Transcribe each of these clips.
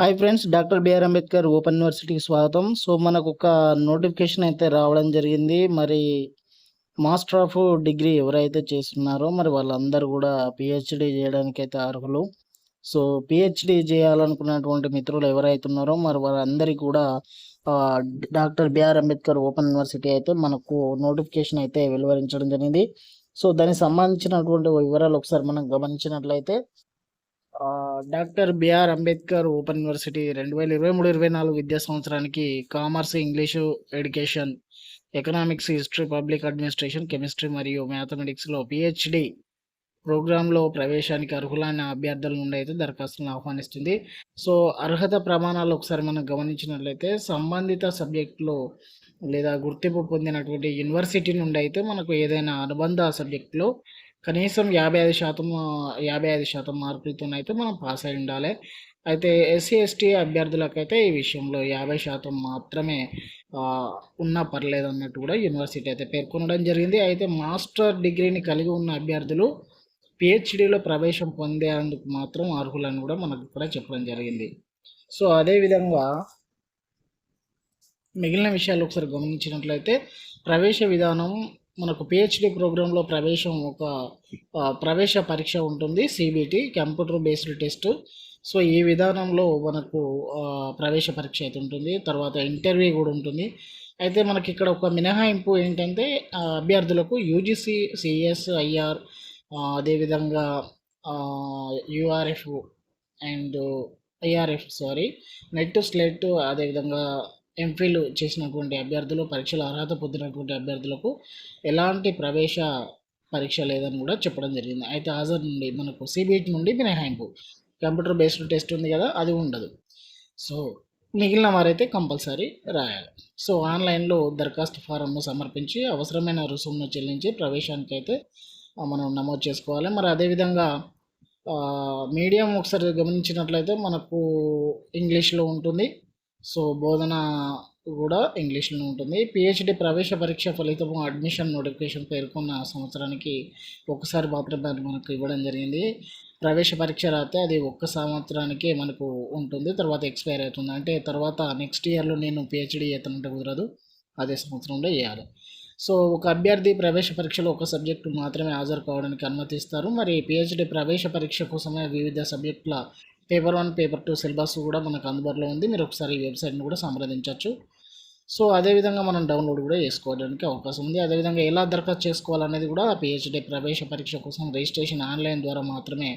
Hi friends doctor BR Ambedkar open యూనివర్సిటీకి స్వాగతం. So మనకు ఒక నోటిఫికేషన్ అయితే రావడం జరిగింది. మరి మాస్టర్ ఆఫ్ డిగ్రీ ఎవరైతే చేస్తున్నారో మరి వాళ్ళందరూ కూడా పిహెచ్డి చేయడానికి అయితే అర్హులు. సో పిహెచ్డి చేయాలనుకున్నటువంటి మిత్రులు ఎవరైతే ఉన్నారో మరి వారందరికీ కూడా doctor BR Ambedkar open university అయితే మనకు నోటిఫికేషన్ అయితే వెలువరించడం జరిగింది. సో దానికి సంబంధించినటువంటి వివరాలు ఒకసారి మనం గమనించినట్లయితే doctor BR Ambedkar open university రెండు వేల ఇరవై మూడు ఇరవై నాలుగు విద్యా సంవత్సరానికి commerce English education economics history public administration chemistry మరియు మ్యాథమెటిక్స్లో పిహెచ్డి ప్రోగ్రాంలో ప్రవేశానికి అర్హులైన అభ్యర్థుల నుండి అయితే దరఖాస్తులను ఆహ్వానిస్తుంది. సో అర్హత ప్రమాణాలు ఒకసారి మనం గమనించినట్లయితే సంబంధిత సబ్జెక్టులో లేదా గుర్తింపు పొందినటువంటి యూనివర్సిటీ నుండి అయితే మనకు ఏదైనా అనుబంధ సబ్జెక్టులో కనీసం యాభై ఐదు శాతం యాభై ఐదు శాతం మార్కులతోనైతే మనం పాస్ అయి ఉండాలి. అయితే ఎస్సీ ఎస్టీ అభ్యర్థులకైతే ఈ విషయంలో యాభై శాతం మాత్రమే ఉన్నా పర్లేదు అన్నట్టు కూడా యూనివర్సిటీ అయితే పేర్కొనడం జరిగింది. అయితే మాస్టర్ డిగ్రీని కలిగి ఉన్న అభ్యర్థులు పిహెచ్డిలో ప్రవేశం పొందేందుకు మాత్రం అర్హులని కూడా మనకు ఇక్కడ చెప్పడం జరిగింది. సో అదేవిధంగా మిగిలిన విషయాలు ఒకసారి గమనించినట్లయితే ప్రవేశ విధానం మనకు పిహెచ్డి ప్రోగ్రాంలో ప్రవేశం ఒక ప్రవేశ పరీక్ష ఉంటుంది CBT computer based test so ఈ విధానంలో మనకు ప్రవేశ పరీక్ష అయితే ఉంటుంది. తర్వాత ఇంటర్వ్యూ కూడా ఉంటుంది. అయితే మనకి ఇక్కడ ఒక మినహాయింపు ఏంటంటే అభ్యర్థులకు యూజీసీ సిఎస్ ఐఆర్ అదేవిధంగా URF and IRF sorry NET SLET అదేవిధంగా ఎంఫిల్ చేసినటువంటి అభ్యర్థులు పరీక్షల అర్హత పొందినటువంటి అభ్యర్థులకు ఎలాంటి ప్రవేశ పరీక్ష లేదని కూడా చెప్పడం జరిగింది. అయితే హాజరు నుండి మనకు సిబిఐటి నుండి మినహాయింపు. కంప్యూటర్ బేస్డ్ టెస్ట్ ఉంది కదా అది ఉండదు. సో మిగిలిన వారైతే కంపల్సరీ రాయాలి. సో ఆన్లైన్లో దరఖాస్తు ఫారంను సమర్పించి అవసరమైన రుసుమును చెల్లించి ప్రవేశానికి అయితే మనం నమోదు చేసుకోవాలి. మరి అదేవిధంగా మీడియం ఒకసారి గమనించినట్లయితే మనకు ఇంగ్లీష్లో ఉంటుంది. సో బోధన కూడా ఇంగ్లీష్లో ఉంటుంది. పిహెచ్డి ప్రవేశ పరీక్ష ఫలితము అడ్మిషన్ నోటిఫికేషన్ పేర్కొన్న సంవత్సరానికి ఒకసారి మాత్రమే మనకు ఇవ్వడం జరిగింది. ప్రవేశ పరీక్ష రాస్తే అది ఒక్క సంవత్సరానికే మనకు ఉంటుంది. తర్వాత ఎక్స్పైర్ అవుతుంది. అంటే తర్వాత నెక్స్ట్ ఇయర్లో నేను పిహెచ్డి ఎత్తనంటే కుదరదు. అదే సంవత్సరంలో చేయాలి. సో ఒక అభ్యర్థి ప్రవేశ పరీక్షలో ఒక సబ్జెక్టు మాత్రమే హాజరు కావడానికి అనుమతిస్తారు. మరి పిహెచ్డి ప్రవేశ పరీక్ష కోసమే వివిధ సబ్జెక్టుల paper one paper two syllabus కూడా మనకు అందుబాటులో ఉంది. మీరు ఒకసారి ఈ వెబ్సైట్ని కూడా సంప్రదించవచ్చు. సో అదేవిధంగా మనం డౌన్లోడ్ కూడా చేసుకోవడానికి అవకాశం ఉంది. అదేవిధంగా ఎలా దరఖాస్తు చేసుకోవాలనేది కూడా పిహెచ్డి ప్రవేశ పరీక్ష కోసం రిజిస్ట్రేషన్ ఆన్లైన్ ద్వారా మాత్రమే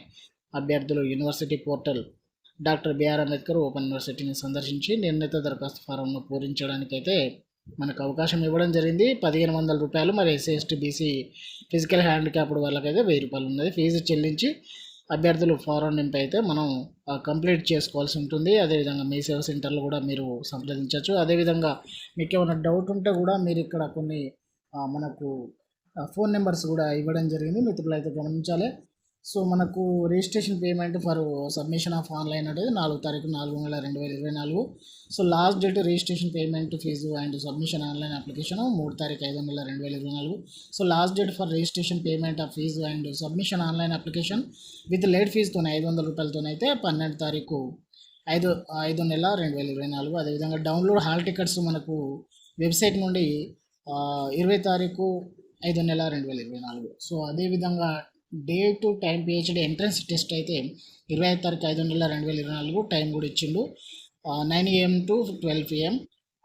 అభ్యర్థులు university portal doctor BR Ambedkar open యూనివర్సిటీని సందర్శించి నిర్ణీత దరఖాస్తు ఫారంను పూరించడానికైతే మనకు అవకాశం ఇవ్వడం జరిగింది. పదిహేను వందల రూపాయలు మరి SC ST BC physical handicapped వాళ్ళకైతే వెయ్యి రూపాయలు ఉన్నది. ఫీజు చెల్లించి అభ్యర్థులు ఫారం నింపి అయితే మనం కంప్లీట్ చేసుకోవాల్సి ఉంటుంది. అదేవిధంగా మీ సేవ సెంటర్లో కూడా మీరు సంప్రదించవచ్చు. అదేవిధంగా మీకు ఏమైనా డౌట్ ఉంటే కూడా మీరు ఇక్కడ కొన్ని మనకు ఫోన్ నెంబర్స్ కూడా ఇవ్వడం జరిగింది. మిత్రులు అయితే గమనించాలి. సో మనకు registration payment for submission of online అనేది నాలుగు తారీఖు నాలుగు నెల రెండు వేల ఇరవై నాలుగు. So last date registration payment fee and submission online application మూడు తారీఖు ఐదు నెల రెండు వేల ఇరవై నాలుగు. So last date for registration payment of fee and submission online application with late ఫీజుతో ఐదు వందల రూపాయలతోనైతే పన్నెండు తారీఖు ఐదు ఐదు నెల రెండు వేల ఇరవై నాలుగు. అదేవిధంగా డౌన్లోడ్ హాల్ టికెట్స్ మనకు వెబ్సైట్ నుండి ఇరవై తారీఖు ఐదు నెల రెండు వేల ఇరవై నాలుగు. సో అదేవిధంగా day to time PhD entrance test అయితే ఇరవై ఐదు తారీఖు ఐదు నెల రెండు వేల ఇరవై నాలుగు టైం కూడా ఇచ్చిండు. Nine AM to twelve PM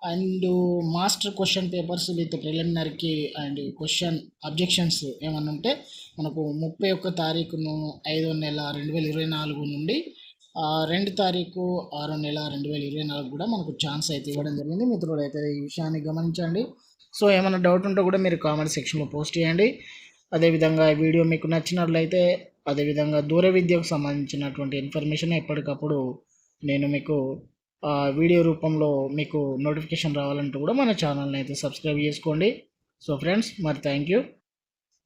and master question papers with ప్రిలిమినరీకి and question objections ఏమన్నా ఉంటే మనకు ముప్పై ఒక్క తారీఖును ఐదో నెల రెండు వేల ఇరవై నాలుగు నుండి రెండు తారీఖు ఆరో నెల రెండు వేల ఇరవై నాలుగు కూడా మనకు ఛాన్స్ అయితే ఇవ్వడం జరిగింది. మిత్రులు అయితే ఈ విషయాన్ని గమనించండి. సో ఏమైనా డౌట్ ఉంటే కూడా మీరు కామెంట్ సెక్షన్లో పోస్ట్ చేయండి. అదేవిధంగా ఈ వీడియో మీకు నచ్చినట్లయితే అదేవిధంగా దూర విద్యకు సంబంధించినటువంటి ఇన్ఫర్మేషన్ ఎప్పటికప్పుడు నేను మీకు ఆ, వీడియో రూపంలో మీకు నోటిఫికేషన్ రావాలంటే కూడా మన ఛానల్ని అయితే సబ్స్క్రైబ్ చేసుకోండి. సో ఫ్రెండ్స్ మరి థ్యాంక్ యూ.